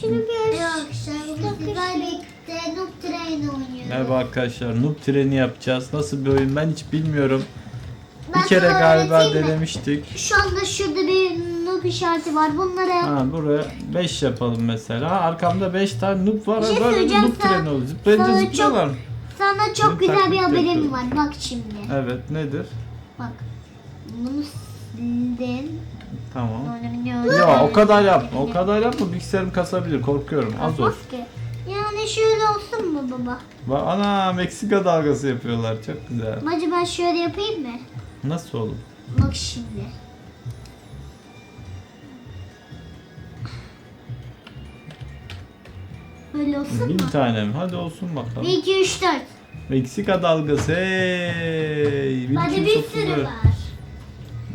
şunu bir Evet arkadaşlar bugün sizlerle birlikte Noob Train oynuyoruz. Merhaba arkadaşlar. Noob treni yapacağız. Nasıl bir oyun ben hiç bilmiyorum. Ben bir kere galiba öğreteyim mi? denemiştik. Şu anda şurada bir noob işareti var. Bunları Ha buraya 5 yapalım mesela. Arkamda 5 tane noob var. Bir şey Böyle bir söyleyeceğim noob treni oluyor. Zıplayınca sana zıplıyorlar. sana çok Benim güzel bir taklit haberim yapıyorum. var. Bak şimdi. Evet nedir? Bak. Bunu sildin. Tamam. Ya o kadar yapma. O kadar yapma. Bilgisayarım kasabilir. Korkuyorum. Az ki. Yani şöyle olsun mu baba? Bak, Ana Meksika dalgası yapıyorlar. Çok güzel. Ben şöyle yapayım mı? Nasıl olur? Bak şimdi. Böyle olsun Bin mu? tane mi? Hadi olsun bakalım. 1, 2, 3, 4. Meksika dalgası. Hey. Hadi bir 1234. sürü var.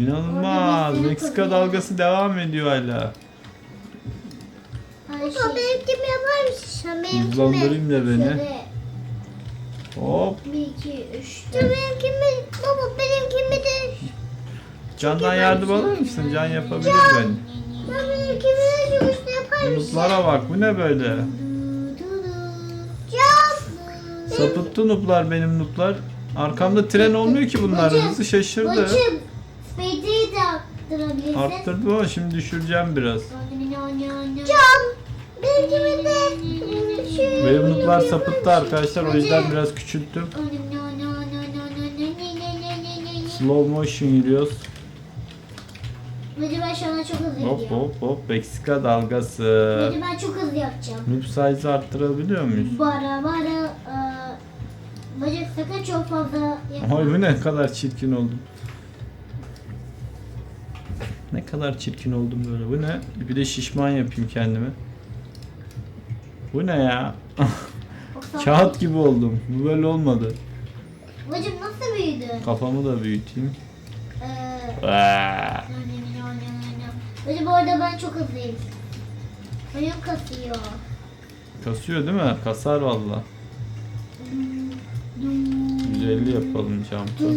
İnanılmaz. Orada bir sürü Meksika koyuyor. dalgası devam ediyor hala. Baba benimkimi yapar mısın? Sen Hızlandırayım da beni. Şöyle Hop. 1, 2, 3, 4. Benimkimi, baba benimkimi de. Candan yardım alır mısın? Can yapabilir beni. Ben benimkimi de şu üstüne yapar mısın? Nuplara bak. Bu ne böyle? Can. Sapıttı nuplar benim nuplar. Arkamda tren olmuyor ki bunlar. Hızı şaşırdı. Bacım. Arttırabilirsin. Arttırdım ama şimdi düşüreceğim biraz. Can. Benimkimi de. Nuplar yapar sapıttı arkadaşlar. O yüzden biraz küçülttüm. Slow motion yürüyoruz. Bacım ben şu anda çok hızlı Hop gidiyorum. hop hop. Meksika dalgası. Bacım ben çok hızlı yapacağım. Noob size'ı arttırabiliyor muyuz? Bara bara. eee, Bacım sakın çok fazla yapma. Ay bu ne kadar çirkin oldum. Ne kadar çirkin oldum böyle. Bu ne? Bir de şişman yapayım kendimi. Bu ne ya? Kağıt gibi oldum. Bu böyle olmadı. Bacım nasıl büyüdü? Kafamı da büyüteyim. Eee, Aa, Bacım bu arada ben çok hızlıyım. Bacım kasıyor. Kasıyor değil mi? Kasar valla. 150 yapalım jump'ı.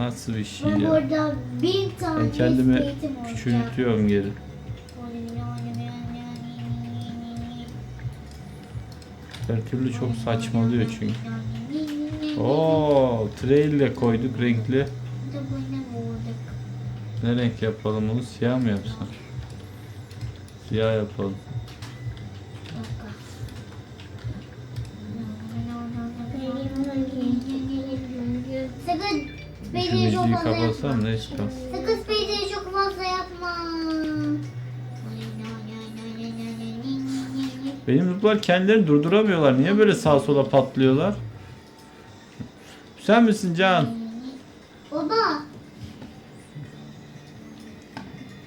Nasıl bir şey ya? burada bin tane Ben kendimi skate'im olacak. küçültüyorum geri. Her türlü çok saçmalıyor çünkü. Oo, trail de koyduk renkli. Ne renk yapalım onu? Siyah mı yapsam? Siyah yapalım. Sakın Speed'i çok fazla kapatsam ne speed'i çok fazla yapma. Benim nutlar kendilerini durduramıyorlar. Niye böyle sağa sola patlıyorlar? Sen misin Can? Baba.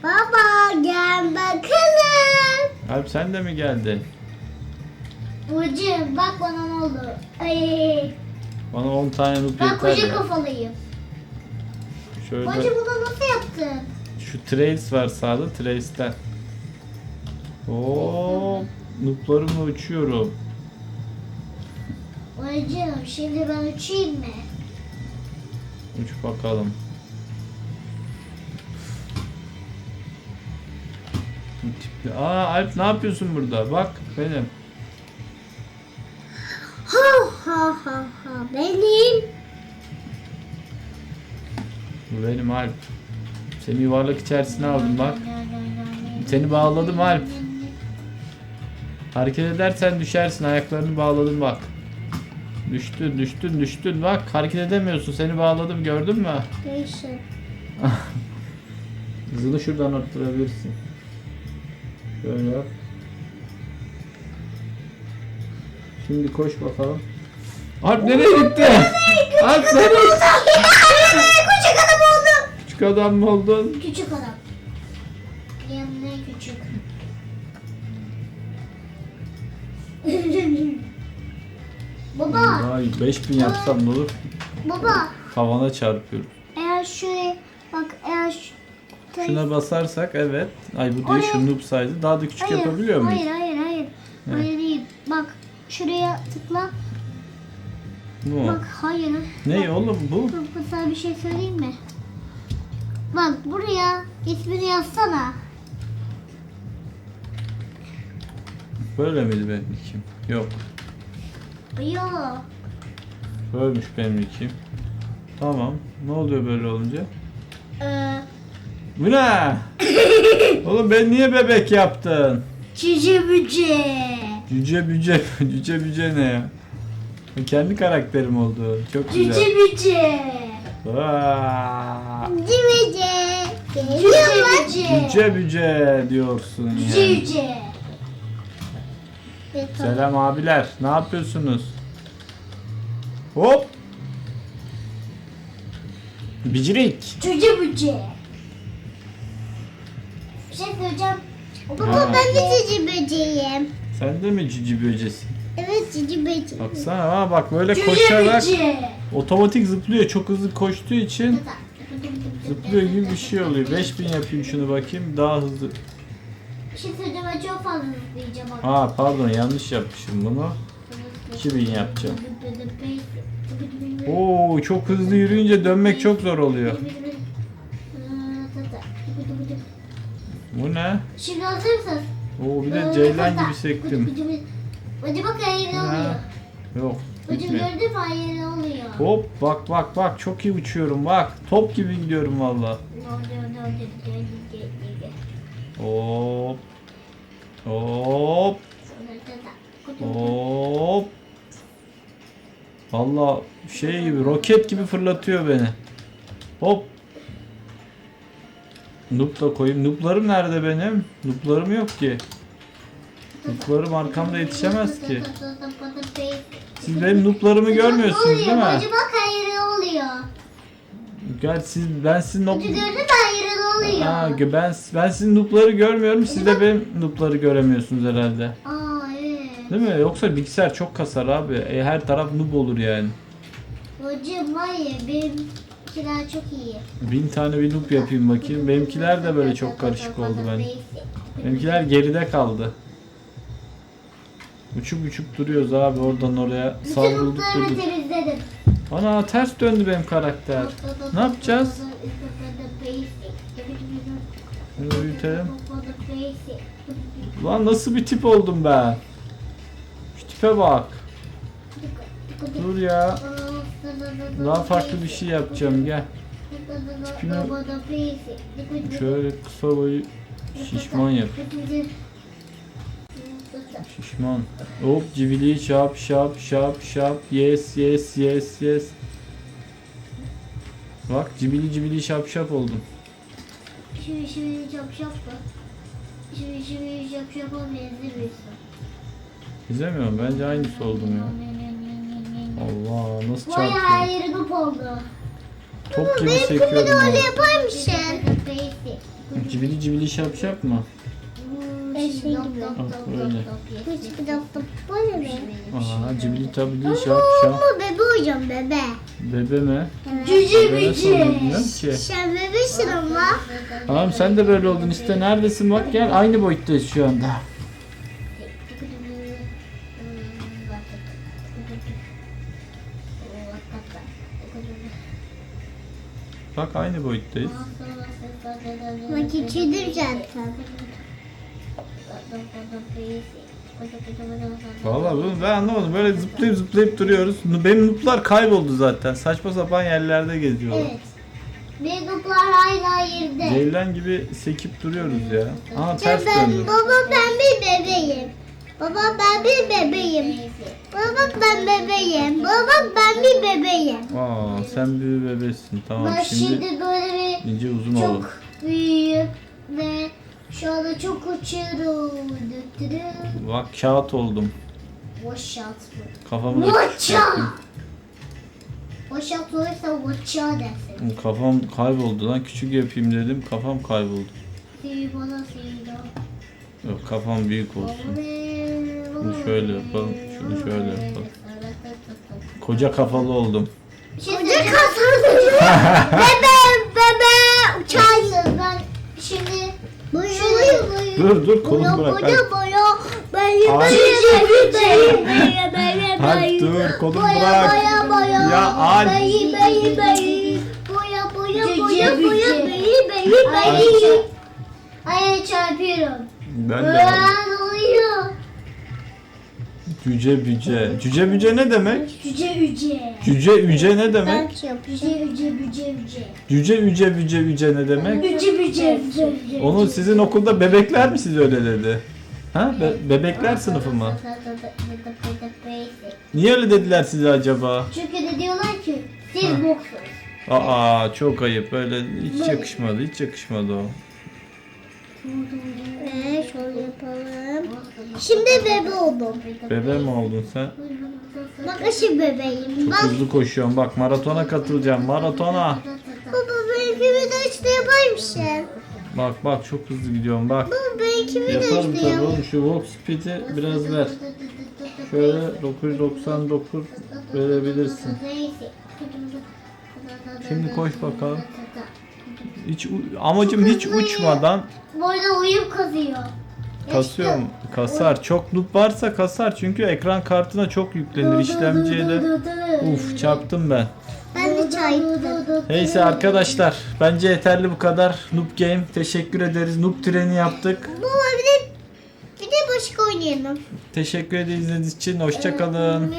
Baba gel bakalım. Alp sen de mi geldin? Burcu bak bana ne oldu. Ay, Bana 10 tane ben yeter koca ya. kafalıyım. Şöyle Burcu bunu nasıl yaptın? şu trace var sağda trace'ten. Oo, nutlarımla uçuyorum. Burcu şimdi ben uçayım mı? Uç bakalım. Tipli- Aa Alp ne yapıyorsun burada? Bak benim. Ha ha ha ha benim. Benim Alp. Seni yuvarlak içerisine aldım bak. Seni bağladım Alp. Hareket edersen düşersin. Ayaklarını bağladım bak. Düştün, düştün, düştün. Bak hareket edemiyorsun. Seni bağladım gördün mü? Neyse. Hızını şuradan arttırabilirsin. Şöyle yap. Şimdi koş bakalım. Alp nereye gitti? Alp nereye? Oldum. Küçük adam mı oldun? Küçük adam. Yanına küçük. baba, Ay 5000 yapsam ne olur? baba. Havana çarpıyorum. Eğer şuraya bak eğer şu... Şuna basarsak evet. Ay bu değil şu noob size'ı. Daha da küçük Hayır, yapabiliyor muyuz? Hayır, hayır, hayır. He. Hayır değil. Bak şuraya tıkla. Bu mu? Bak hayır. Ne oğlum bu? Bak bu sana bir şey söyleyeyim mi? Bak buraya ismini yazsana. Böyle miydi benim ikim? Yok. Yok. Böylemiş benim ikim. Tamam. Ne oluyor böyle olunca? Ee, Bu ne? Oğlum ben niye bebek yaptın? cüce büce. Cüce büce, cüce büce ne ya? Kendi karakterim oldu. Çok güzel. Cüce büce. Vaa! Cüce büce. Cüce büce diyorsun Cüce yani. büce. Selam abiler. Ne yapıyorsunuz? Hop. Bicirik. Cüce büce. Bir şey söyleyeceğim. Baba, ben de cüce böceğim. Sen de mi cici böcesin? Evet cüce böceğim. Baksana ha bak böyle Cüce koşarak büce. Otomatik zıplıyor. Çok hızlı koştuğu için zıplıyor gibi bir şey oluyor. 5000 yapayım şunu bakayım. Daha hızlı. Bir şey söyleyeceğim ben çok fazla zıplayacağım. Ha pardon yanlış yapmışım bunu. 2000 yapacağım. Oo çok hızlı yürüyünce dönmek çok zor oluyor. Bu ne? Şimdi hazır mısın? Oo bir de ceylan gibi sektim. Hadi bak hayır ne oluyor. Yok Hocam gitmiyor. gördün mü hayır ne oluyor. Hop bak bak bak çok iyi uçuyorum bak. Top gibi gidiyorum valla. Hop. Hop. Hop. Valla şey gibi roket gibi fırlatıyor beni. Hop. Noob da koyayım. Noob'larım nerede benim? Noob'larım yok ki. Noob'larım arkamda yetişemez ki. Siz benim noob'larımı görmüyorsunuz değil mi? Hacı bak ne oluyor. Gel siz ben sizin noob... Gördün mü oluyor. Ha, ben ben sizin noob'ları görmüyorum. Siz de benim noob'ları göremiyorsunuz herhalde. Aa evet. Değil mi? Yoksa bilgisayar çok kasar abi. E, her taraf noob olur yani. Hocam hayır benimkiler çok iyi. Bin tane bir loop yapayım bakayım. Benimkiler de böyle çok karışık oldu ben. Benimkiler geride kaldı. Uçup uçup duruyoruz abi oradan oraya. Notlarımı durduk. temizledim. Ana ters döndü benim karakter. Ne yapacağız? Bunu büyütelim. Lan nasıl bir tip oldum ben? Şu tipe bak. Dur ya. Daha farklı bir şey yapacağım gel. Şöyle kısa boyu şişman yap. Şişman. Hop cibili şap şap şap şap. Yes yes yes yes. Bak cibili cibili şap şap oldum. Şimdi şimdi şap şap mı? Şimdi şimdi şap şapa benzemiyorsun. İzlemiyorum bence aynısı oldum ya. Allah nasıl Vay çarptı. yeri nup oldu. Top gibi sekiyorum ya. yapar mısın? Cibili cibili şap şap mı? Şey gibi. öyle. Hiç bir dakika. Böyle mi? Aa cibili tabili şap şap. Bu bebe hocam bebe. Bebe mi? Bilmiyorum ki. Sen bebesin ama. Tamam sen de böyle oldun işte neredesin bak gel aynı boyuttayız şu anda. Bak aynı boyuttayız. Bak içedim zaten. Vallahi bunu ben anlamadım. Böyle zıplayıp zıplayıp duruyoruz. Benim nuplar kayboldu zaten. Saçma sapan yerlerde geziyorlar. Evet. Benim nuplar hala yerde. Ceylan gibi sekip duruyoruz ya. Aha ters ben, döndü. baba ben bir bebeğim. Baba ben bir bebeğim. Baba ben bebeğim. Baba ben bir bebeğim. Aa sen bir bebesin. Tamam ben şimdi şimdi böyle bir ince uzun olalım. çok büyüğüm ve şu anda çok uçuyorum. Bak kağıt oldum. Boşalt bu. Kafamı da Watcha! küçülttüm. Boşalt olursa watcha dersin. Kafam kayboldu lan. Küçük yapayım dedim. Kafam kayboldu. Bana sevi Yok kafam büyük olsun. Şunu şöyle yapalım. Şunu şöyle yapalım. Koca kafalı oldum. Koca kafalı. bebe bebe uçarsın. Ben şimdi Dur dur kolumu bırak. Boya Ay. dur kolumu Boya bırak. boya boya. Ya Alp. Boya boya boya boya. Ay çarpıyorum. Ben de. Cüce büce. Cüce büce ne demek? Cüce üce. Cüce üce ne demek? Cüce üce büce üce. Cüce üce büce üce ne demek? Üce büce üce üce. Onu sizin okulda bebekler mi size öyle dedi? Ha? Be- bebekler sınıfı mı? Niye öyle dediler size acaba? Çünkü de diyorlar ki siz boksunuz. Aa çok ayıp. Böyle hiç yakışmadı. Hiç yakışmadı o. Ee, şöyle yapalım. Şimdi bebe oldum. Bebe mi oldun sen? Bak aşı bebeğim. Çok Bak hızlı koşuyorum. Bak maratona katılacağım. Maratona. baba benimki bir de işte yapaymışım. Bak bak çok hızlı gidiyorum. Bak. Baba benimki bir de Yaparım işte tabii yap. oğlum. Şu walk speed'i biraz ver. Şöyle 999 verebilirsin. Şimdi koş bakalım. Hiç u- amacım hiç uçmadan Bu arada uyum kazıyor. kasıyorum. Kasar. Çok noob varsa kasar çünkü ekran kartına çok yüklenir. işlemciye de uf çarptım ben. Ben de çarptım. Neyse arkadaşlar bence yeterli bu kadar. Noob Game teşekkür ederiz. Noob treni yaptık. Baba bir de bir de başka oynayalım. Teşekkür ederiz izlediğiniz için. Hoşçakalın. Ee,